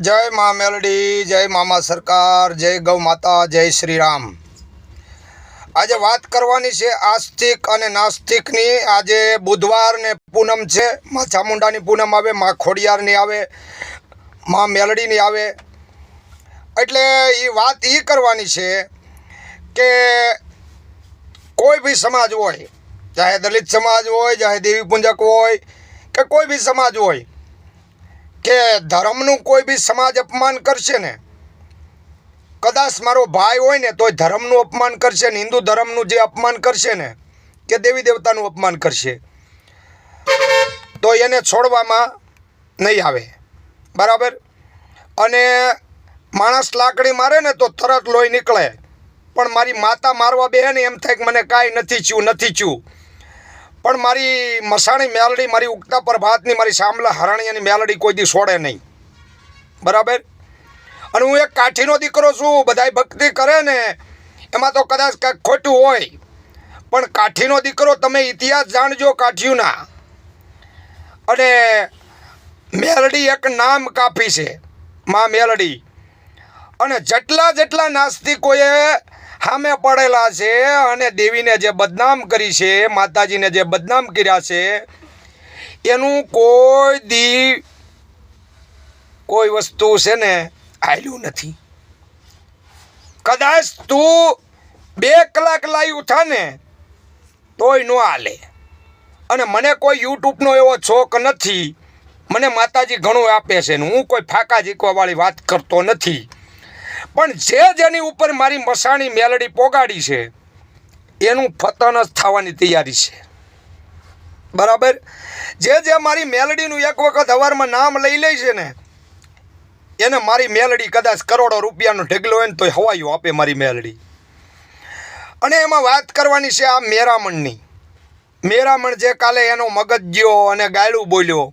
જય મા મેલડી, જય મામા સરકાર, જય ગૌ માતા, જય શ્રી રામ આજે વાત કરવાની છે આસ્તિક અને નાસ્તિકની. આજે બુધવાર ને પૂનમ છે, મા ચામુંડાની પૂનમ આવે, મા ખોડિયારની આવે, મા મેલડીની આવે. એટલે એ વાત એ કરવાની છે કે કોઈ બી સમાજ હોય, ચાહે દલિત સમાજ હોય, ચાહે દેવી પૂંજક હોય, કે કોઈ બી સમાજ હોય કે ધર્મનું કોઈ બી સમાજ અપમાન કરશે ને, કદાચ મારો ભાઈ હોય ને તોય ધર્મનું અપમાન કરશે ને, હિન્દુ ધર્મનું જે અપમાન કરશે ને, કે દેવી દેવતાનું અપમાન કરશે, તો એને છોડવામાં નહીં આવે. બરાબર? અને માણસ લાકડી મારે ને તો તરત લોહી નીકળે. પણ મારી માતા મારવા બેહે ને એમ થાય કે મને કાંઈ નથી ચ્યું નથી થયું. પણ મારી મસાણી મેલડી મારી ઉગતા પ્રભાતની મારી શામલા હરણિયાની મેલડી કોઈ દી છોડે નહીં. બરાબર? અને હું એક કાઠીનો દીકરો છું, બધાય ભક્તિ કરે ને, એમાં તો કદાચ કંઈક ખોટું હોય. પણ કાઠીનો દીકરો તમે ઇતિહાસ જાણજો કાઠીઓના અને મેલડી એક નામ કાપી છે, મા મેલડી. અને જેટલા જેટલા નાસ્તિકોએ સામે પડેલા છે અને દેવીને જે બદનામ કરી છે, માતાજીને જે બદનામ કર્યા છે, એનું કોઈ દી કોઈ વસ્તુ છે ને આવ્યું નથી. કદાચ તું બે કલાક લાઈવ થા ને તોય ન હાલે. અને મને કોઈ યુટ્યુબનો એવો શોખ નથી. મને માતાજી ઘણું આપે છે ને હું કોઈ ફાકા જીકવાવાળી વાત કરતો નથી. પણ જે જેની ઉપર મારી મસાણી મેલડી પોગાડી છે, એનું ફતન જ થવાની તૈયારી છે. બરાબર? જે જે મારી મેલડીનું એક વખત હવારમાં નામ લઈ લે છે ને, એને મારી મેલડી કદાચ કરોડો રૂપિયાનો ઢગલો હોય ને તો હવાયું આપે મારી મેલડી. અને એમાં વાત કરવાની છે આ મેરામણની. મેરામણ જે કાલે એનો મગજ ગયો અને ગાયડું બોલ્યો.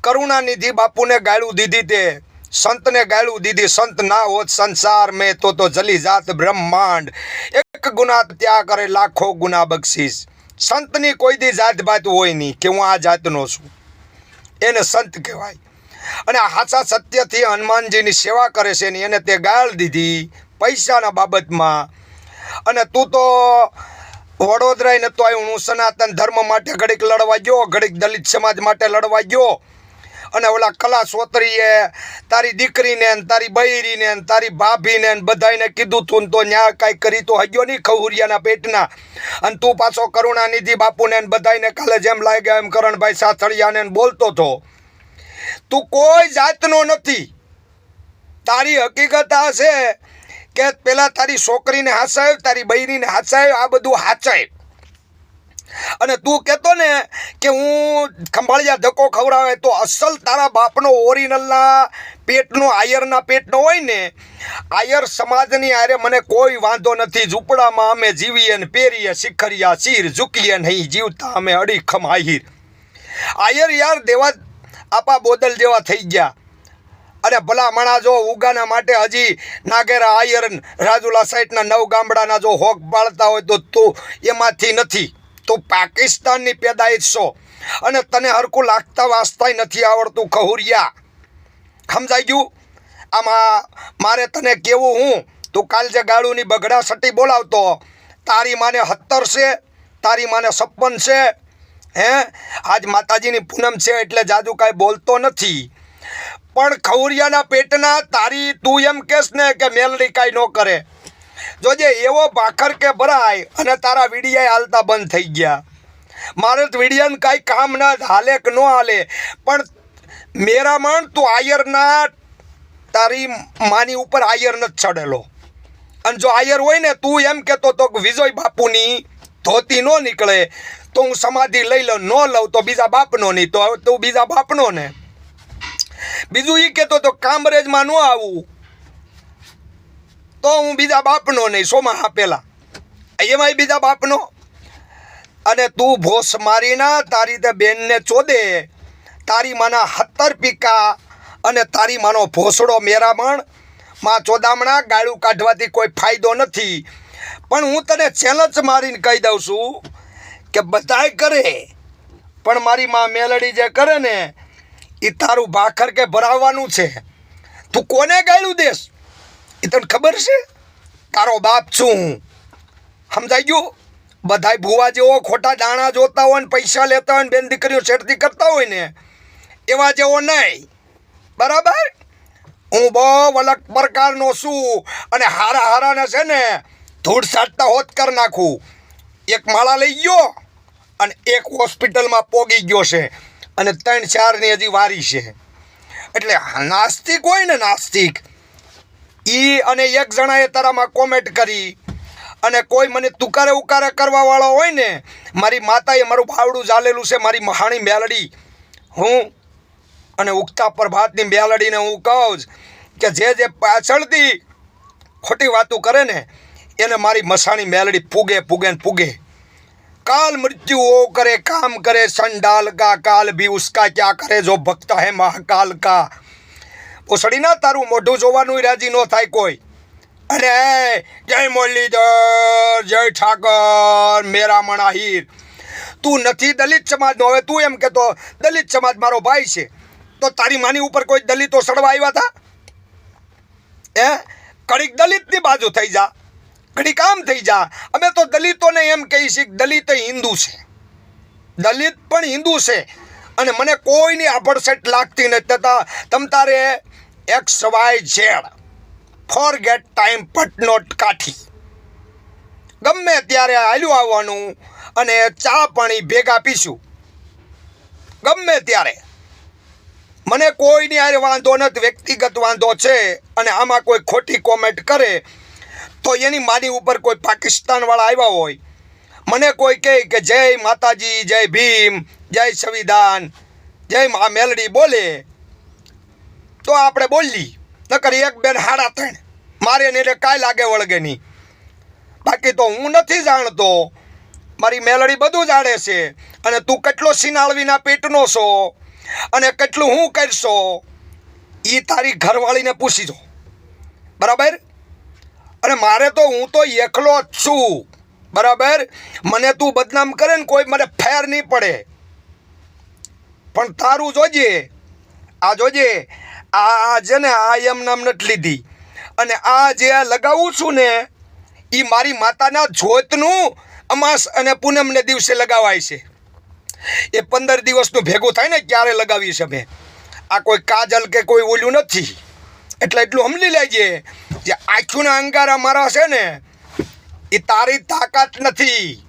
કરુણાનિધિ બાપુને ગાયડું દીધી તે. સંતને ગાયડું દીધી, સંત ના હોત સંસાર મેં, તો તો જલી જાત બ્રહ્માંડ. એક ગુના ત્યાં કરે, લાખો ગુના બક્ષીસ. સંતની કોઈ દી જાત ભાત હોય નહીં કે હું આ જાતનો છું. એને સંત કહેવાય. અને હાચા સત્યથી હનુમાનજીની સેવા કરે છે ને એને તે ગાળ દીધી પૈસાના બાબતમાં. અને તું તો વડોદરાય નતો આવ્યું, હું સનાતન ધર્મ માટે ઘડીક લડવા ગયો, ઘડીક દલિત સમાજ માટે લડવા ગયો. અને ઓલા કલા સોતરીએ તારી દીકરીને તારી બૈરીને તારી ભાભીને બધાને કીધું તું તો ન્યા કાંઈ કરી તો હગ્યો નહીં ખહુરિયાના પેટના. અને તું પાછો કરુણાનિધિ બાપુને બધાને કાલે જેમ લાગ્યા એમ કરણભાઈ સાથળિયાને બોલતો હતો. તું કોઈ જાતનો નથી. તારી હકીકત આ છે કે પેલા તારી છોકરીને હાસાય, તારી બૈરીને હાચાય આ બધું હાચાય. અને તું કહેતો ને કે હું ખંભાળિયા ધક્કો ખવડાવે તો અસલ તારા બાપનો ઓરિજિનલના પેટનો, આયરના પેટનો હોય ને, આયર સમાજની આરે મને કોઈ વાંધો નથી. ઝૂંપડામાં અમે જીવીએ ને પહેરીએ, શિખરિયા ચીર ઝૂકીએ નહીં જીવતા અમે અડીખમ આહિર આયર યાર દેવા આપા બોદલ જેવા થઈ ગયા. અને ભલા મણા જો ઉગાના માટે હજી નાગેરા આયર રાજુલા સાઈડના નવ ગામડાના જો હોક પાળતા હોય તો તું એમાંથી નથી. તું પાકિસ્તાનની પેદાઈશ છો અને તને હરકું લાગતા વાંચતાય નથી આવડતું, કહુરિયા. સમજાઈ ગયું? આમાં મારે તને કેવું હું? તું કાલ જે ગાળુની બગડા સટી બોલાવતો, તારી માને સત્તર છે, તારી માને છપ્પન છે, હે? આજ માતાજીની પૂનમ છે એટલે જાદુ કાંઈ બોલતો નથી. પણ ખવરિયાના પેટના તારી તું એમ કહેશ ને કે મેલડી કાંઈ ન કરે. જોજે, એવો ભાખર કે ભરાય અને તારા વીડિયા હાલતા બંધ થઈ ગયા. મારે વીડિયાને કાંઈ કામ ના હાલે કે ન હાલે. પણ મેરામણ તું આયરના તારી માની ઉપર આયર નથી ચડેલો. અને જો આયર હોય ને, તું એમ કહેતો તો વિજય બાપુની ધોતી ન નીકળે, તો હું સમાધિ લઈ લઉં, ન લઉં તો બીજા બાપનો નહીં, તો તું બીજા બાપનો ને. બીજું એ કહેતો તો કામરેજમાં ન આવું. તો હું બીજા બાપનો નહીં, સોમાં આપેલા એમાંય બીજા બાપનો? અને તું ભોસ મારીના તારી તે બેનને ચોદે. તારી માના હત્તર પીકા અને તારી માનો ભોસડો મેરામણ. માં ચોદામણા, ગાળું કાઢવાથી કોઈ ફાયદો નથી. પણ હું તને ચેલેન્જ મારીને કહી દઉં છું કે બધાય કરે. પણ મારી માં મેલડી જે કરે ને એ તારું ભાખર કે ભરાવવાનું છે. તું કોને ગાળું દેશ? એ તને ખબર છે? તારો બાપ છું હું. સમજાઈ ગયું? બધાય ભૂવા જેવો ખોટા દાણા જોતા હોય ને પૈસા લેતા હોય ને બેન દીકરીઓ શેરતી કરતા હોય ને, એવા જેવો નહીં. બરાબર? હું બહુ અલગ પ્રકારનો છું અને હારા હારાને છે ને, ધૂળ સાટતા હોત કરી નાખું. એક માળા લઈ ગયો અને એક હોસ્પિટલમાં પોગી ગયો છે અને ત્રણ ચારની હજી વારી છે. એટલે નાસ્તિક હોય ને નાસ્તિક એ અને એક જણાએ તારામાં કોમેન્ટ કરી. અને કોઈ મને તુકારે ઉકારે કરવાવાળો હોય ને, મારી માતાએ મારું ભાવડું ચાલેલું છે, મારી મહાણી મેલડી. હું અને ઉગતા પ્રભાતની મેલડીને હું કહું જ કે જે જે પાછળથી ખોટી વાતો કરે ને, એને મારી મસાણી મેલડી પૂગે પૂગે ને પૂગે કાલ મૃત્યુ કરે, કામ કરે સંડાલ કા કાલ ભી ઉસકા ક્યાં કરે, જો ભક્ત હે મહાકાલ કા ઓસડી ના તારું મોઢું જોવાનું રાજી ન થાય કોઈ. અરે, જય મુરલીધર, જય ઠાકર, મેરા મણાહીર. તું નથી દલિત સમાજનો, હવે તું એમ કહેતો, દલિત સમાજ મારો ભાઈ છે. તો તારી માની ઉપર કોઈ દલિતો સડવા આવ્યા હતા એ કડીક દલિતની બાજુ થઈ જા. કડીક આમ થઈ જા. અમે તો દલિતોને એમ કહી છીએ દલિત હિન્દુ છે. દલિત પણ હિન્દુ છે. અને મને કોઈની આભડસેટ લાગતી નથી. તથા તમ તારે X Y Z. Forget time પટનોટ કાઠી. ગમે ત્યારે હાલ્યું આવવાનું અને ચા પાણી ભેગા પીશું. ગમે ત્યારે. મને કોઈની હારે વાંધો નથી, વ્યક્તિગત વાંધો છે અને આમાં કોઈ ખોટી કોમેન્ટ કરે તો એની મારી ઉપર કોઈ પાકિસ્તાનવાળા આવ્યા હોય. મને કોઈ કહે કે જય માતાજી, જય ભીમ, જય સંવિધાન, જય મા મેલડી બોલે. તો આપણે બોલી, નકર એક બેન હાડા ત્રણ મારે ને એટલે કાંઈ લાગે વળગે નહીં. બાકી તો હું નથી જાણતો, મારી મેલડી બધું જાણે છે, અને તું કેટલો સિનાળવીના પેટનો છો, અને કેટલું હું કરશો એ તારી ઘરવાળીને પૂછી જો. બરાબર? અને મારે તો હું તો એકલો જ છું. બરાબર? મને તું બદનામ કરે ને કોઈ મને ફેર નહીં પડે. પણ તારું જોજે, આ જોજે આ છે ને આ એમ નામ નથી લીધી. અને આ જે આ લગાવું છું ને એ મારી માતાના જોતનું અમાસ અને પૂનમને દિવસે લગાવાય છે. એ પંદર દિવસનું ભેગું થાય ને, ક્યારે લગાવી છે મેં આ કોઈ કાજલ કે કોઈ ઓલું નથી. એટલે એટલું સમજી લેજે જે આંખોના અંગારા મારા છે ને એ તારી તાકાત નથી.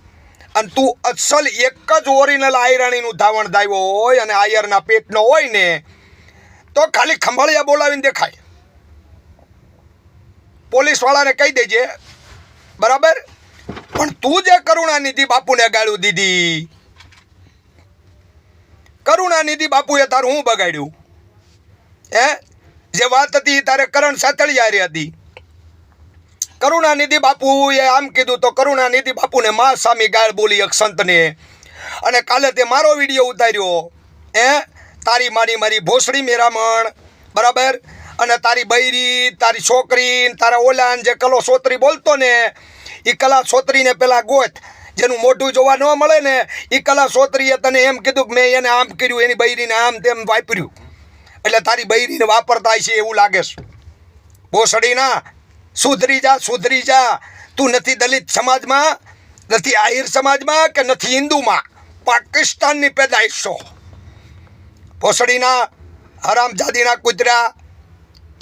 અને તું અસલ એક જ ઓરિજિનલ આયરાણીનું ધાવણ દાવ્યો હોય અને આયરના પેટનો હોય ને તો ખાલી ખંભાળિયા બોલાવીને દેખાય. પોલીસવાળાને કહી દેજે, બરાબર? પણ તું જે કરુણાનિધિ બાપુને ગાળું દીધી કરુણાનિધિ બાપુએ તારું હું બગાડ્યું? હે? જે વાત હતી તારે કરણ સાતળિયારી હતી. કરુણાનિધિ બાપુએ આમ કીધું તો કરુણાનિધિ બાપુને મા સામી ગાળ બોલી એક સંતને અને કાલે તે મારો વીડિયો ઉતાર્યો. હે? તારી મારી મારી ભોસડી મેરામણ. બરાબર? અને તારી બૈરી, તારી છોકરી તારા ઓલાન જે કલો સોતરી બોલતો ને એ કલા સોતરીને પેલા ગોત. જેનું મોઢું જોવા ન મળે ને એ કલા સોતરીએ તને એમ કીધું કે મેં એને આમ કર્યું, એની બૈરીને આમ તેમ વાપર્યું. એટલે તારી બૈરીને વાપરતા છે એવું લાગે છે. ભોસડી ના, સુધરી જા સુધરી જા. તું નથી દલિત સમાજમાં, નથી આહિર સમાજમાં કે નથી હિન્દુમાં. પાકિસ્તાનની પેદાઈશ છો. ભોસડીના હરામજાદીના કૂતરા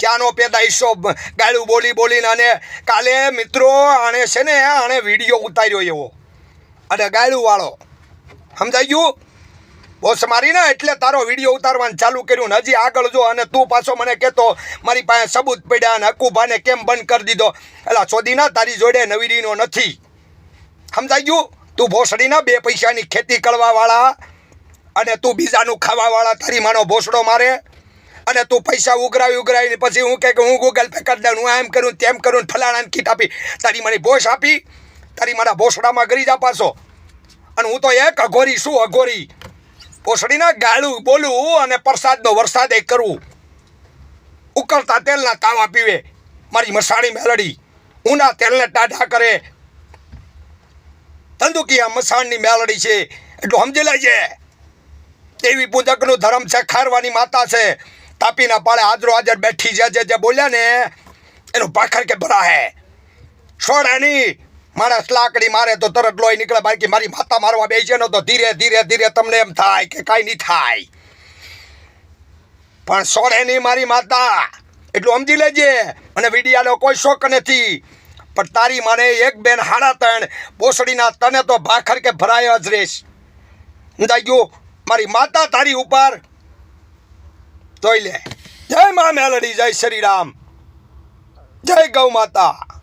ક્યાંનો પેદાઈશો ગાળું બોલી બોલીને અને કાલે મિત્રો આણે છે ને, આણે વીડિયો ઉતાર્યો એવો. અને ગાળુંવાળો સમજાઈ ગયું? બોસ મારી ના, એટલે તારો વીડિયો ઉતારવાનું ચાલુ કર્યું ને હજી આગળ જો અને તું પાછો મને કહેતો, મારી પાસે સબૂત પડ્યા અને હકુભાને કેમ બંધ કરી દીધો? એલા ચોદીના તારી જોડે નવીરીનો નથી. સમજાઈ ગયું? તું ભોસડીના બે પૈસાની ખેતી કરવાવાળા અને તું બીજાનું ખાવાવાળા તારી માનો ભોસડો મારે? અને તું પૈસા ઉઘરાવી ઉઘરાવીને પછી હું કહે કે હું ગૂગલ પે કરી દઉં, હું એમ કરું તેમ કરું ફલાણાને કીટ આપી. તારી મારી ભોસ આપી, તારી મારા ભોસડામાં ગરી જા પાછો. અને હું તો એક અઘોરી શું અઘોરી. પોસડીના ગાળું બોલું અને પ્રસાદનો વરસાદ એ કરવું ઉકળતા તેલના તાવા પીવે. મારી મસાણી મેલડી ઊના તેલને ટાઢા કરે. ધંધુકી મસાણની મેલડી છે. એટલું સમજી લેજે. દેવી પૂજકનું ધર્મ છે, ખારવાની માતા છે. તાપીના પાળે હાજરો હાજર બેઠી જે જે જે બોલ્યા ને, એનું પાખર કે ભરા હે એની માણસ લાકડી મારે તો તરત લોહી નીકળે, બાકી મારી માતા મારવા બે છે તો ધીરે ધીરે ધીરે તમને એમ થાય કે કાંઈ નહીં થાય. પણ સોડે નહીં મારી માતા. એટલું સમજી લેજે. અને વિડિયાનો કોઈ શોખ નથી. પણ તારી માને એક બેન હાડા તણ, બોસડીના તને તો ભાખર કે ભરાય જ રેશ સમજાઈ ગયું? મારી માતા તારી ઉપર જોઈ લે. જય મા મેલડી, જય શ્રી રામ. જય ગૌ માતા.